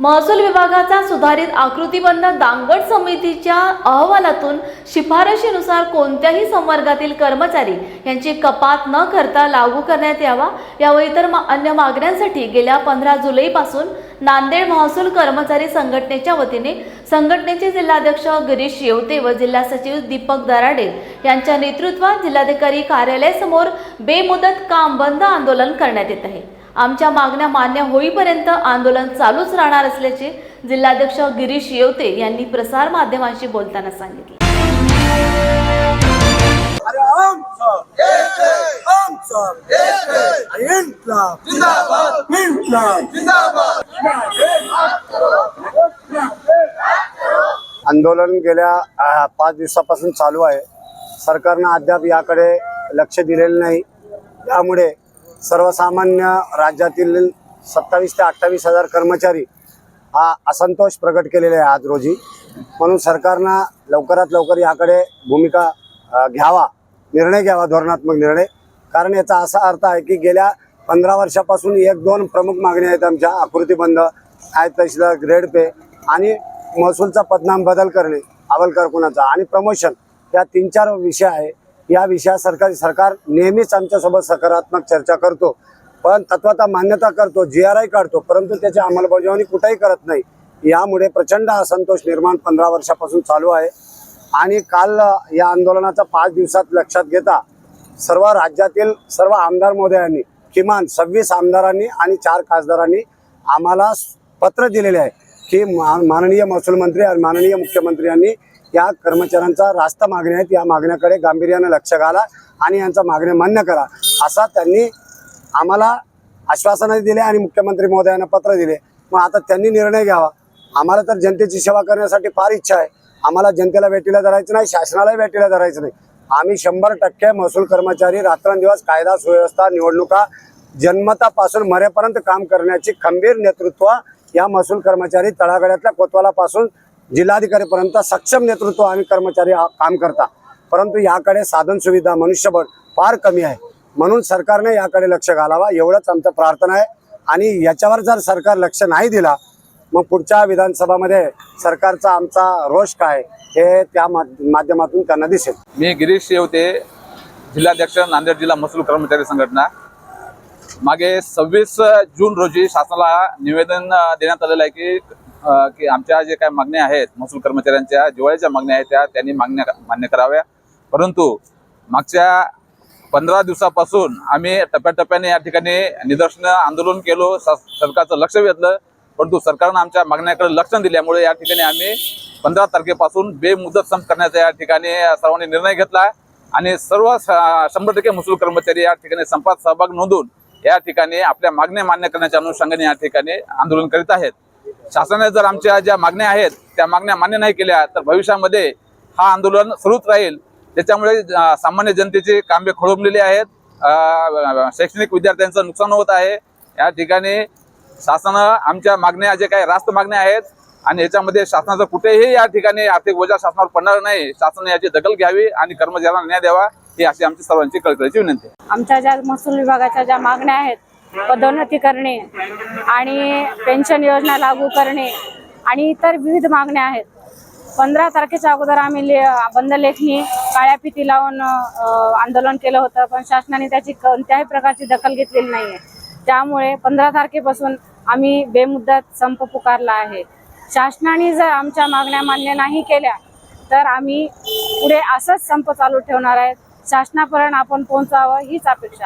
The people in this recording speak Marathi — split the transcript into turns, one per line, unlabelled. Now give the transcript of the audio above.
महसूल विभागाचा सुधारित आकृतीबंध दांगड समितीच्या अहवालातून शिफारशीनुसार कोणत्याही संवर्गातील कर्मचारी यांची कपात न करता लागू करण्यात यावा. यावर इतर मा- अन्य मागण्यांसाठी गेल्या पंधरा जुलैपासून नांदेड महसूल कर्मचारी संघटनेच्या वतीने संघटनेचे जिल्हाध्यक्ष गिरीश येवते व जिल्हा सचिव दीपक दराडे यांच्या नेतृत्वात जिल्हाधिकारी कार्यालयासमोर बेमुदत काम बंद आंदोलन करण्यात येत आहे. आमच्या मागण्या मान्य होईपर्यंत आंदोलन चालूच राहणार असल्याचे जिल्हाध्यक्ष गिरीश येवते यांनी प्रसार माध्यमांशी बोलताना सांगितले.
आंदोलन गेल्या पाच दिवसापासून चालू आहे. सरकारनं अद्याप याकडे लक्ष दिलेलं नाही. त्यामुळे सर्वसामान्य राज्यातील सत्तावीस ते अठ्ठावीस हजार कर्मचारी हा असंतोष प्रकट केलेला आहे आज रोजी. म्हणून सरकारनं लवकरात लवकर याकडे भूमिका घ्यावा निर्णय घ्यावा धोरणात्मक निर्णय. कारण याचा असा अर्थ आहे की गेल्या पंधरा वर्षापासून एक दोन प्रमुख मागण्या आहेत आमच्या. आकृतीबंध आय तहसीलदार ग्रेड पे आणि महसूलचा पदनाम बदल करणे अवल कारकुनाचा आणि प्रमोशन. या तीन चार विषय आहे. या विषया सरकार सरकार नेहमीच आमच्यासोबत सकारात्मक चर्चा करतो. पण तत्वाता मान्यता करतो जी आर आय काढतो परंतु त्याची अंमलबजावणी कुठेही करत नाही. यामुळे प्रचंड असंतोष निर्माण पंधरा वर्षापासून चालू आहे. आणि काल या आंदोलनाचा पाच दिवसात लक्षात घेता सर्व राज्यातील सर्व आमदार महोदयांनी किमान सव्वीस आमदारांनी आणि चार खासदारांनी आम्हाला पत्र दिलेले आहे की मा- माननीय महसूल मंत्री आणि माननीय मुख्यमंत्र्यांनी या कर्मचाऱ्यांचा रास्त मागण्या आहेत या मागण्याकडे गांभीर्यानं लक्ष घाला आणि यांचा मागण्या मान्य करा. असा त्यांनी आम्हाला आश्वासनं दिले आणि मुख्यमंत्री महोदयांना पत्र दिले. मग आता त्यांनी निर्णय घ्यावा. आम्हाला तर जनतेची सेवा करण्यासाठी फार इच्छा आहे. आम्हाला जनतेला भेटीला धरायचं नाही शासनालाही भेटीला धरायचं नाही. आम्ही शंभर टक्के महसूल कर्मचारी रात्रंदिवस कायदा सुव्यवस्था निवडणुका जन्मतापासून मरेपर्यंत काम करण्याची खंबीर नेतृत्व या महसूल कर्मचारी तळागाड्यातल्या कोतवालापासून जिल्हाधिकारीपर्यंत सक्षम नेतृत्व आम्ही कर्मचारी काम करता. परंतु याकडे साधन सुविधा मनुष्यबळ फार कमी आहे. म्हणून सरकारने याकडे लक्ष घालावा एवढंच आमचं प्रार्थना आहे. आणि याच्यावर जर सरकार लक्ष नाही दिला मग पुढच्या विधानसभामध्ये सरकारचा आमचा रोष काय हे त्या मा- माध्यमातून त्यांना दिसेल.
मी गिरीश येवते जिल्हाध्यक्ष नांदेड जिल्हा महसूल कर्मचारी संघटना. मागे सव्वीस जून रोजी शासनाला निवेदन देण्यात आलेलं आहे की की आमच्या जे काही मागण्या आहेत महसूल कर्मचाऱ्यांच्या जिवाळ्याच्या मागण्या आहेत त्या त्यांनी मागण्या मान्य कराव्या. परंतु मागच्या पंधरा दिवसापासून आम्ही टप्प्याटप्प्याने या ठिकाणी निदर्शनं आंदोलन केलो स- सरकारचं लक्ष वेधलं. परंतु सरकारनं आमच्या मागण्याकडे लक्ष दिल्यामुळे या ठिकाणी आम्ही पंधरा तारखेपासून बेमुदत संप करण्याचा या ठिकाणी सर्वांनी निर्णय घेतला आणि सर्व स- शंभर टक्के महसूल कर्मचारी या ठिकाणी संपात सहभाग नोंदून या ठिकाणी आपल्या मागण्या मान्य करण्याच्या अनुषंगाने या ठिकाणी आंदोलन करीत आहेत. शासनाने जर आमच्या ज्या मागण्या आहेत त्या मागण्या मान्य नाही केल्या तर भविष्यामध्ये हा आंदोलन सुरूच राहील. त्याच्यामुळे सामान्य जनतेचे कांबे खोळंबलेले आहेत. शैक्षणिक विद्यार्थ्यांचं नुकसान होत आहे. या ठिकाणी शासनानं आमच्या मागण्या जे काही रास्त मागण्या आहेत आणि याच्यामध्ये शासनाचं कुठेही या ठिकाणी आर्थिक बोजा शासनावर पडणार नाही. शासनाने याची दखल घ्यावी आणि कर्मचाऱ्यांना न्याय द्यावा ही अशी आमची सर्वांची कळकळीची विनंती आहे.
आमच्या ज्या महसूल विभागाच्या ज्या मागण्या आहेत पदोन्नती करणे आणि पेन्शन योजना लागू करणे आणि इतर विविध मागण्या आहेत. पंधरा तारखेच्या अगोदर आम्ही ले बंद लेखणी काळ्या फिती लावून आंदोलन केलं होतं पण शासनाने त्याची कोणत्याही प्रकारची दखल घेतलेली नाही आहे त्यामुळे पंधरा तारखेपासून आम्ही बेमुद्दत संप पुकारला आहे. शासनाने जर आमच्या मागण्या मान्य नाही केल्या तर आम्ही पुढे असंच संप चालू ठेवणार आहेत. शासनापर्यंत आपण पोहोचावं हीच अपेक्षा